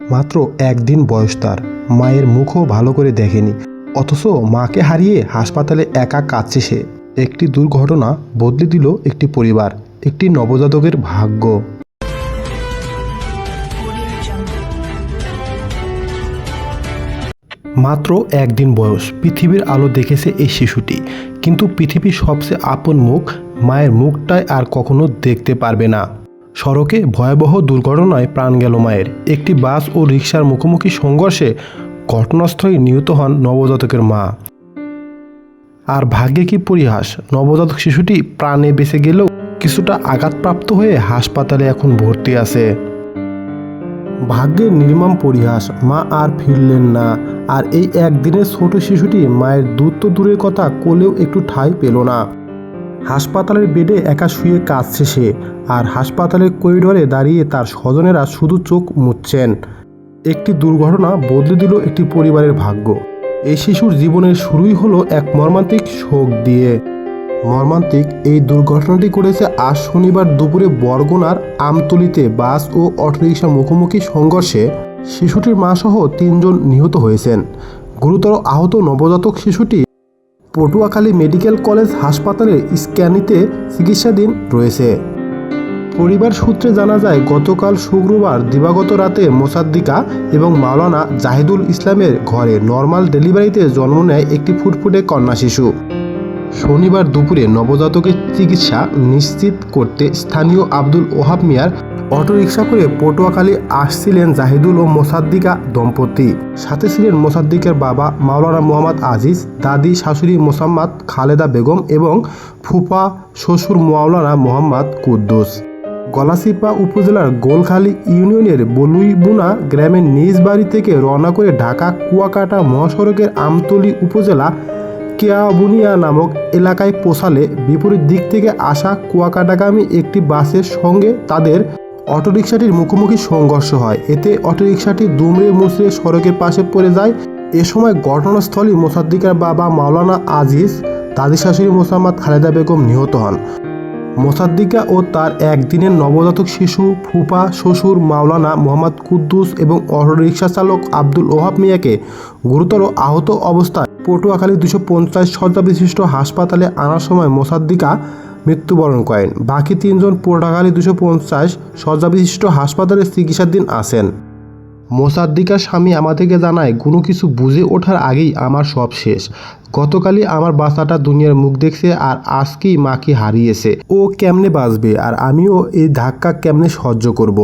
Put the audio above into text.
মাত্র একদিন বয়স তার। মায়ের মুখও ভালো করে দেখেনি। অথচ মাকে হারিয়ে হাসপাতালে একা কাঁদছে সে। একটি দুর্ঘটনা বদলে দিল একটি পরিবার, একটি নবজাতকের ভাগ্য। মাত্র একদিন বয়স, পৃথিবীর আলো দেখেছে এই শিশুটি। কিন্তু পৃথিবীর সবচেয়ে আপন মুখ, মায়ের মুখটাই আর কখনো দেখতে পারবে না। সড়কে ভয়াবহ দুর্ঘটনায় প্রাণ গেল মায়ের। একটি বাস ও রিকশার মুখোমুখি সংঘর্ষে ঘটনাস্থলে নিহত হন নবজাতকের মা। আর ভাগ্যে কি পরিহাস? নবজাতক শিশুটি প্রাণে বেঁচে গেলেও কিছুটা আঘাতপ্রাপ্ত হয়ে হাসপাতালে এখন ভর্তি আছে। ভাগ্যের নির্মম পরিহাস, মা আর ফিরলেন না। আর এই একদিনের ছোট শিশুটি মায়ের দূর তো দূরের কথা কোলেও একটু ঠাঁই পেল না। হাসপাতালের বেডে একা শুয়ে কাঁদছে সে আর হাসপাতালের করিডোরে দাঁড়িয়ে তার স্বজনেরা শুধু চোখ মুচ্ছেন একটি দুর্ঘটনা বদলে দিল একটি পরিবারের ভাগ্য। এই শিশুর জীবনের শুরুই হলো এক মর্মান্তিক শোক দিয়ে। মর্মান্তিক এই দুর্ঘটনাটি করেছে আজ শনিবার দুপুরে বরগুনার আমতলিতে বাস ও অটোরিকশার মুখোমুখি সংঘর্ষে। শিশুটির মা সহ তিনজন নিহত হয়েছেন। গুরুতর আহত নবজাতক শিশুটি পটুয়াখালী মেডিকেল কলেজ হাসপাতালে স্ক্যানিতে চিকিৎসাধীন রয়েছে। পরিবার সূত্রে জানা যায়, গতকাল শুক্রবার দিবাগত রাতে মোসাদ্দিকা এবং মাওলানা জাহিদুল ইসলামের ঘরে নর্মাল ডেলিভারিতে জন্ম নেয় একটি ফুটফুটে কন্যা শিশু। শনিবার দুপুরে নবজাতকের চিকিৎসা নিশ্চিত করতে স্থানীয় আব্দুল ওহাব মিয়ার অটোরিকশা করে পটুয়াখালী আসছিলেন জাহিদুল ও মোসাদ্দিকা দম্পতি। সাথে ছিলেন মোসাদ্দিকের বাবা মাওলানা মোহাম্মদ আজিজ, দাদি শাশুড়ি মোসাম্মদ খালেদা বেগম এবং ফুফা শ্বশুর মাওলানা মোহাম্মদ কুদ্দুস। গলাসিপা উপজেলার গোলখালী ইউনিয়নের বলুইবুনা গ্রামের নিজ বাড়ি থেকে রওনা করে ঢাকা কুয়াকাটা মহাসড়কের আমতলী উপজেলা কেয়াবুনিয়া নামক এলাকায় পৌঁছালে বিপরীত দিক থেকে আসা কুয়াকাটাগামী একটি বাসের সঙ্গে তাদের অটোরিকশাটির মুখোমুখি সংঘর্ষ হয়। এতে অটোরিকশাটি দুমড়ে মুচড়ে সড়কের পাশে পড়ে যায়। এ সময় ঘটনাস্থলে মোসাদ্দিকার বাবা মাওলানা আজিজ, দাদি শাশুড়ি মোসাম্মদ খালেদা বেগম নিহত হন। মোসাদ্দিকা ও তার একদিনের নবজাতক শিশু, ফুফা, শ্বশুর মাওলানা মোহাম্মদ কুদ্দুস এবং অটোরিকশা চালক আব্দুল ওহাব মিয়াকে গুরুতর আহত অবস্থায় পটুয়াখালী দুশো পঞ্চাশ শয্যা বিশিষ্ট হাসপাতালে আনার সময় মোসাদ্দিকা মৃত্যুবরণ করেন। বাকি তিনজন পোড়াগালি দুশো পঞ্চাশ শয্যাবিশিষ্ট হাসপাতালে চিকিৎসাধীন আসেন মোসাদ্দিকার স্বামী আমাদেরকে জানায়, কোনো কিছু বুঝে ওঠার আগেই আমার সব শেষ। গতকালই আমার বাচ্চাটা দুনিয়ার মুখ দেখছে আর আজকেই মাকে হারিয়েছে। ও কেমনে বাঁচবে আর আমিও এই ধাক্কা কেমনে সহ্য করব।